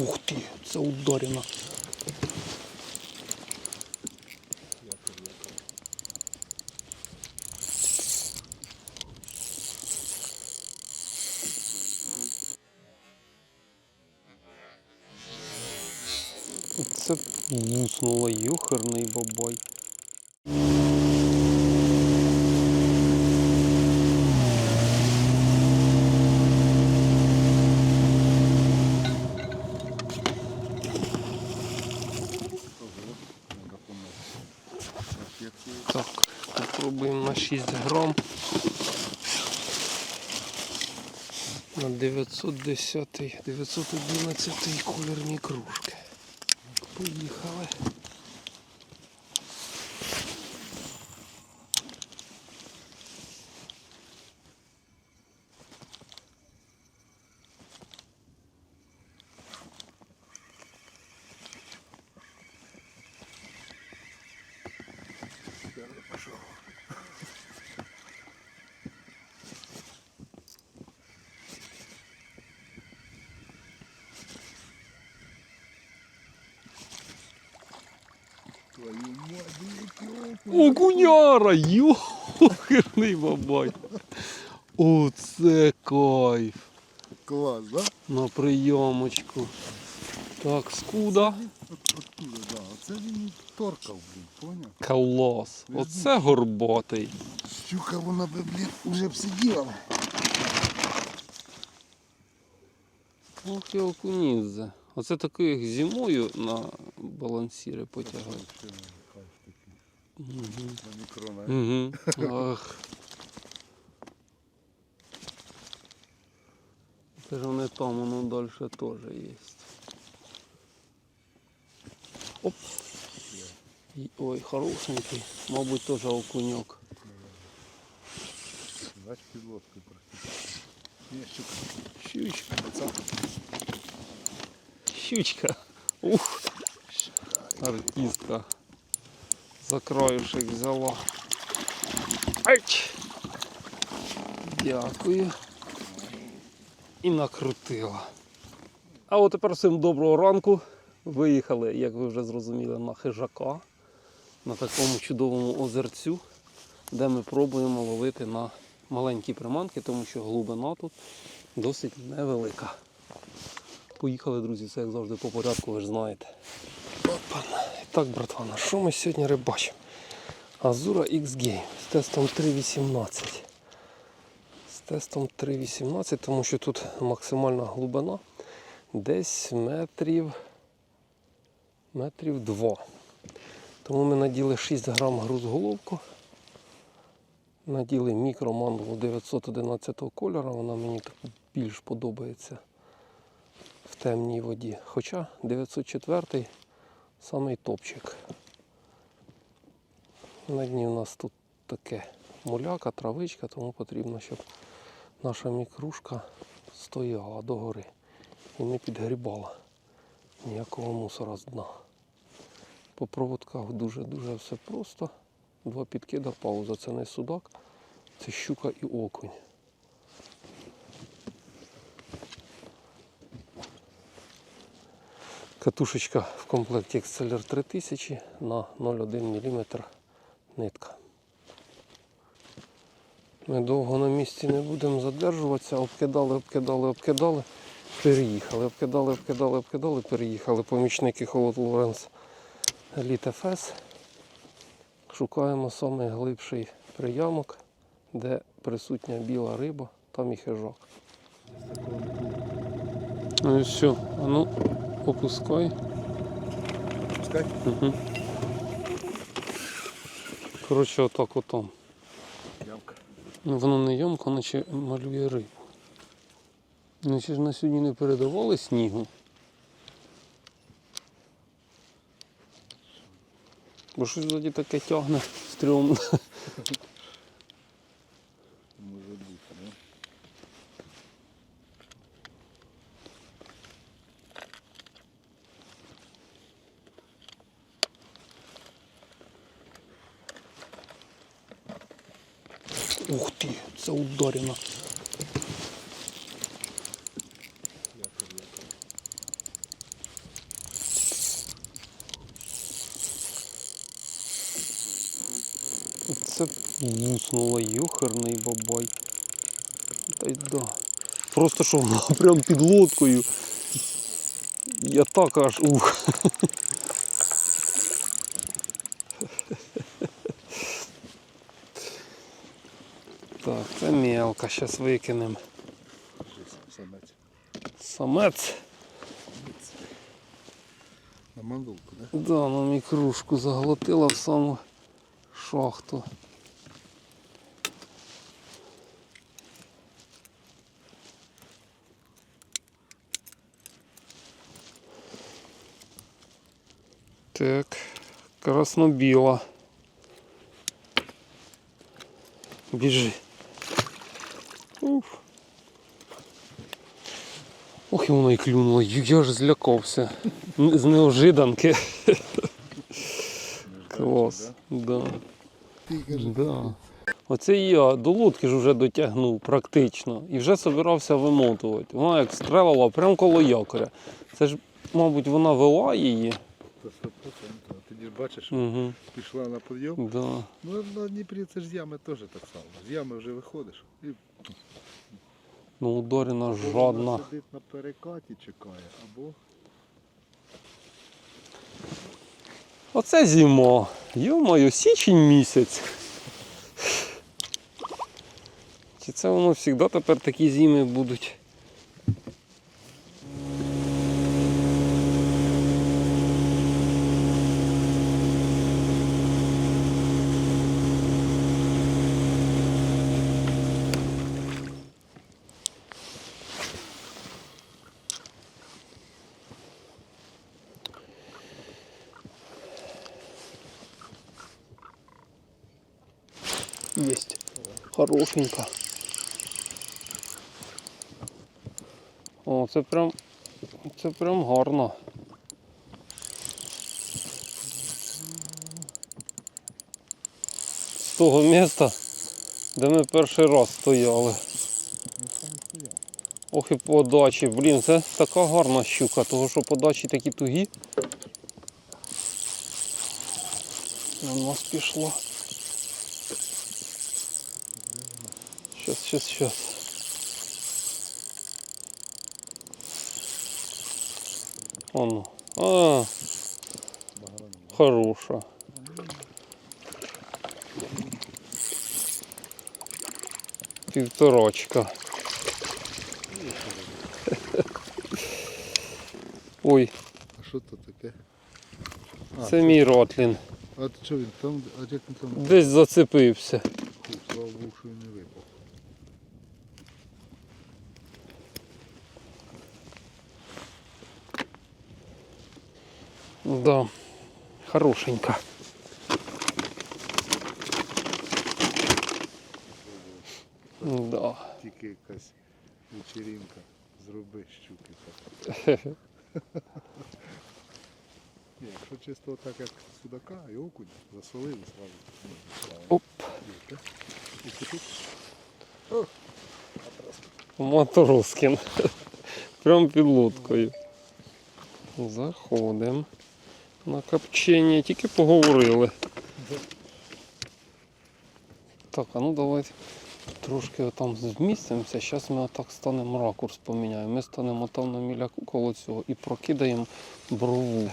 Ух ти, це ударено. Це вуснуло, юхерний бабай. Так, попробуємо на 6 грам. На 910, 911 колірні кружки. Поїхали. Окуняра! Йохерний бабай! Оце кайф! Клас, да? На прийомочку. Так, скуда. От, оттуда, да. Оце він торкав, блін, поняв? Калос. Оце горботий. Щука вона би, блін, уже б сиділа. Ох і окуніззе. Оце такий як зимою на балансіри потягати. Угу. Угу. Ах. Це ж вони там, воно далі теж є. Оп. Ой, хорошенький. Мабуть, теж окуньок. Знаєш, під лодкою практично. Ні. Щучка. Щучка. Ух. Артистка. За краюшек взяла. Айч. Дякую. І накрутила. А от тепер всім доброго ранку. Виїхали, як ви вже зрозуміли, на хижака. На такому чудовому озерцю, де ми пробуємо ловити на маленькі приманки, тому що глибина тут досить невелика. Поїхали, друзі, це як завжди по порядку, ви ж знаєте. Опана. І так, братвана, що ми сьогодні рибачимо? Азура X Game з тестом 3.18. З тестом 3.18, тому що тут максимальна глибина десь метрів, метрів 2. Тому ми наділи 6 грам грузголовку. Наділи мікромандлу 911 кольору, вона мені більш подобається в темній воді. Хоча 904 самий топчик. На дні у нас тут таке муляка, травичка, тому потрібно, щоб наша мікрушка стояла догори і не підгрібала ніякого мусора з дна. По проводках дуже-дуже все просто. Два підкида, пауза. Це не судак, це щука і окунь. Катушечка в комплекті Exceller 3000 на 0,1 мм нитка. Ми довго на місці не будемо задержуватися, обкидали, обкидали, обкидали, переїхали, обкидали, обкидали, обкидали, переїхали. Помічники Холод Лоренс Elite FS. Шукаємо найглибший приямок, де присутня біла риба, там і хижак. Ну і все, а ну опускай. Пускай. Угу. Коротше, отак отам. Ямка. Ну, Воно не ямко, наче малює рибу. Ну, ще ж на сьогодні не передавали снігу. Бо щось тоді таке тягне стрьомно. Григорівна. Це муснула юхерний бабай. Та й да. Просто що воно прям під лодкою. Я так аж ух. Це мелка, зараз викинемо. Самець. Самець. На мандулку, да? Да, нам і кружку заглотила в саму шахту. Так, красно-біла. Біжи. Ох, і воно і клюнуло. Я ж злякався. З неожиданки. Клас. Да. Да. Оце я до лодки ж вже дотягнув практично і вже собирався вимотувати. Вона як стрелила прямо коло якоря. Це ж, мабуть, вона вела її. то 100%. А Тоді ж бачиш, Угу. пішла на підйом. Да. Ну на Дніпрі це ж з ями теж так само. З ями вже виходиш і Ну, ударена вона жадна. сидить на перекаті, чекає, або Оце зима. Йо-моє, січень місяць. Чи це воно завжди тепер такі зими будуть? Есть. Хорошенько. О, це прям. Це прям гарно. З того міста, де ми перший раз стояли. Ох і подачі. Блін, це така гарна щука, того що подачі такі тугі. На нас пішло. Сейчас, сейчас. Он. А, хороша. Півторачка. Ой, А що то таке? А, це мій ротлін. А що він там, а як він там? Десь зацепився. Слава Богу, що він не випав. Да, хорошенька. Да. Тільки якась вечеринка. Зроби щуки так. Якщо чисто так як судака і окунь, засолили сразу. Оп. Матроскін. Прям під лодкою. Заходимо. На копчення, тільки поговорили. Так, а ну давайте трошки там змістимося. Зараз ми отак станемо ракурс поміняємо. Ми станемо там на міляку коло цього і прокидаємо брову.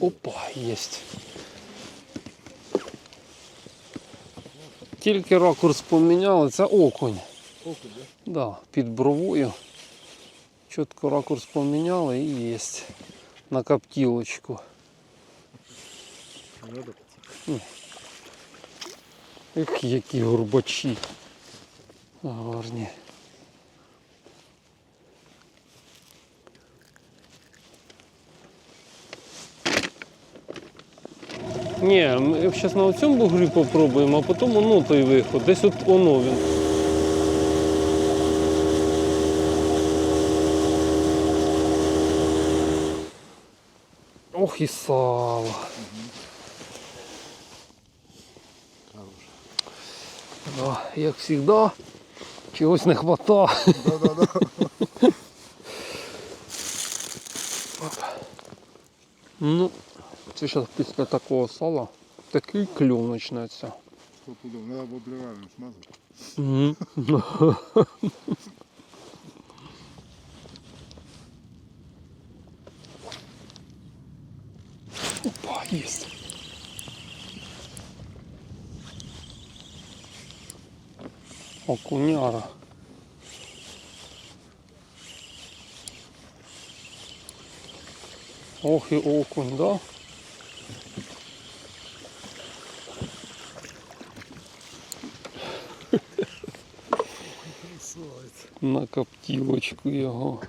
Опа, єсть. Тільки ракурс поміняли, це окунь. Окунь, да? Да, під бровою. Чітко ракурс поміняли і є на коптілочку. Ех, які горбачі. Гарні. Ні, ми зараз на цьому бугрі попробуємо, а потім воно той виход. Десь от воно він. Ох і сало. Да, як завжди, чогось не хватає. Да-да-да. Ну, це зараз після такого сала такий клюв почнеться. Стопудов, треба обливаємо смазати. Мгм. Опа, есть. Окуняра. Ох и окунь, да? На коптілочку його.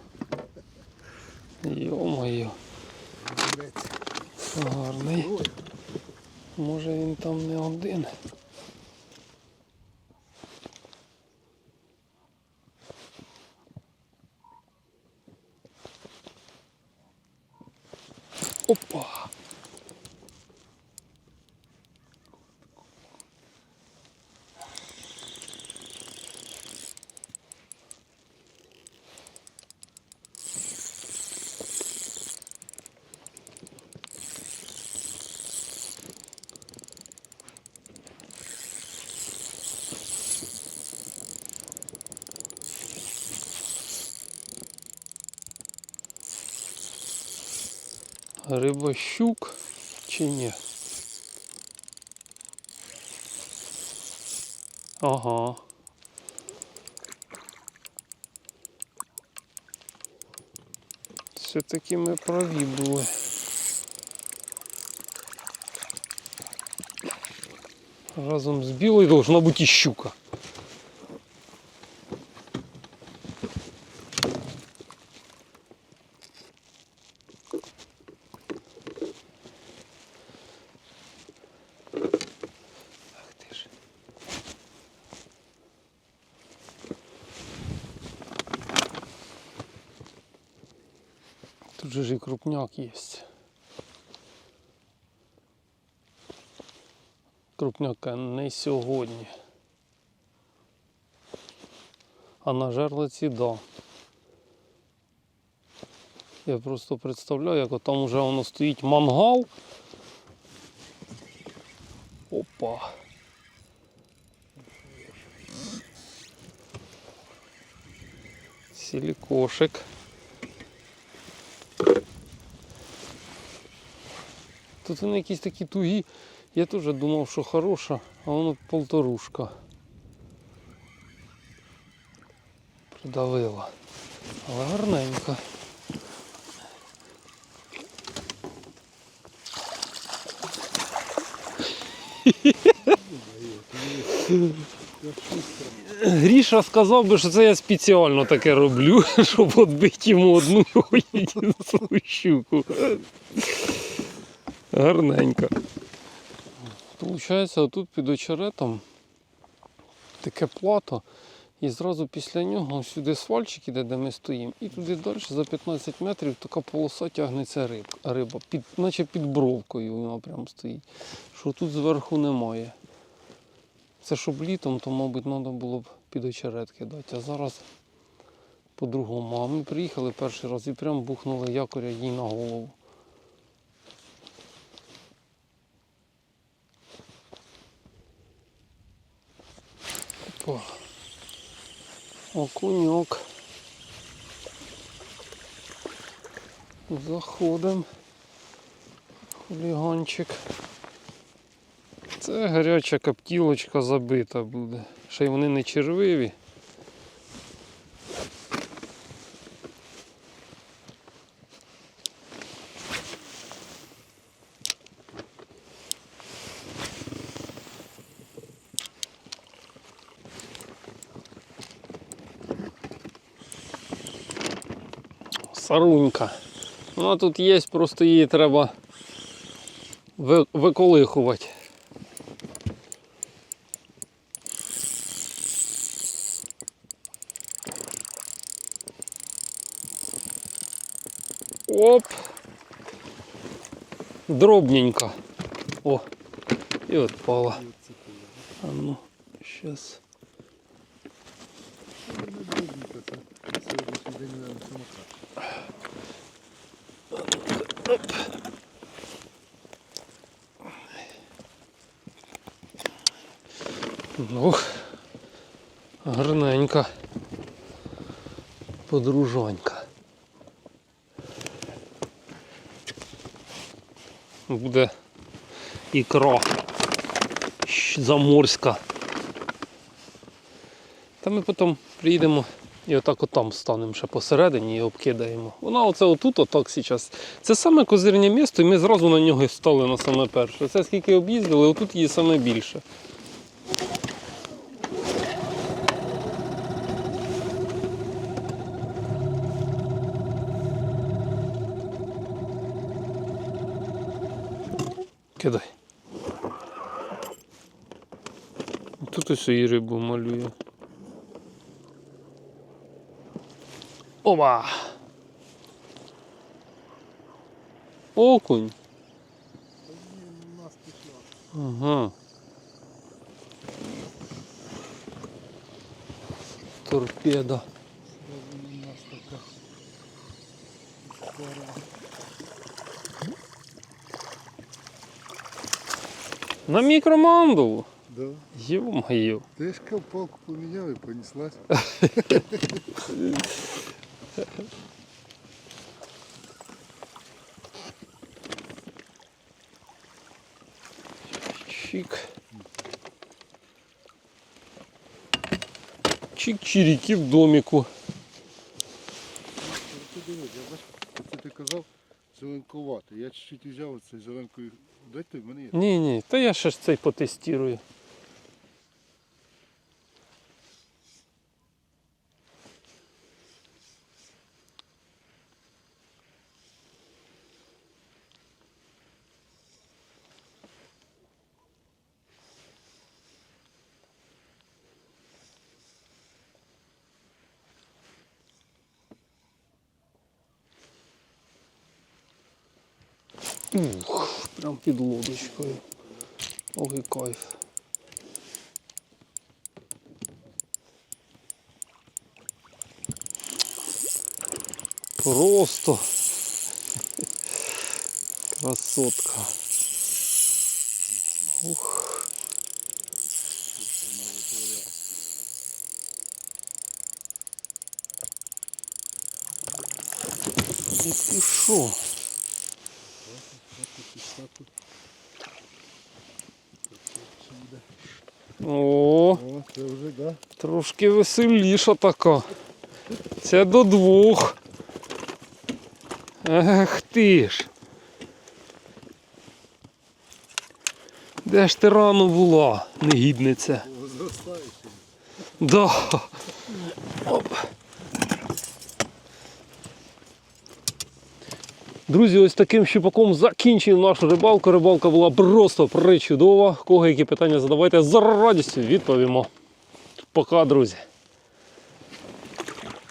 Йо-моє, гарний. Може він там не один. Рибощук чи ні? Ага. Все-таки ми праві були. Разом з білою должна бути і щука. Же ж і крупняк є. Крупняка не сьогодні. А на жерлиці да. Я просто представляю, як там вже воно стоїть мангал. Опа. Силикошек. Тут вони якісь такі тугі. Я теж думав, що хороша, а воно полторушка. Придавила. Але гарненька. Гріша сказав би, що це я спеціально таке роблю, щоб відбити йому одну його щуку. Гарненько. Получається, отут під очеретом таке плато, і зразу після нього сюди свальчик іде, де ми стоїмо, і туди далі за 15 метрів така полоса тягнеться риб, риба, під, наче під бровкою вона прям стоїть. Що тут зверху немає. Це щоб літом, то, мабуть, треба було б під очеретки дати. А зараз по-другому. А ми приїхали перший раз і прям бухнули якоря їй на голову. Опа. Окуньок. Заходимо. Хуліганчик. Це гаряча коптілочка забита буде. Ще й вони не червиві. Сарунька. Вона тут є, просто її треба виколихувати. Оп. Дробненько. О, і отпала. А ну, сейчас. Ну, гарненька. Подружонька. Буде ікра заморська. Та ми потім приїдемо і отак отам станемо ще посередині і обкидаємо. Вона оце отут, отак зараз. Це саме козирнє місто, і ми зразу на нього стали на саме перше. Це скільки об'їздили, отут її саме більше. Кидай. Тут ось і рибу малює. Оба! Окунь. Ага. Торпеда. Сразу у нас така. Стара. На мікромандулу. Да. Ё-моё. Ти ж палку поміняв і понеслась. Чик. Чик-чирики в домику. Я бачу, це ти казав зеленкувати. Я чуть-чуть взяв цей зеленкою. Дайте в. Ні, ні, та я ще ж цей потестірую. Ух, прям під лодочкою. Ой, кайф. Просто красотка. Ух. І ти О, це вже, да. трошки веселіша така. Це до двох. Ех ти ж. Де ж ти рано була, негідниця? Да. Друзі, ось таким щупаком закінчуємо нашу рибалку. Рибалка була просто причудова. Кого які питання задавайте, з радістю відповімо. Пока, друзі.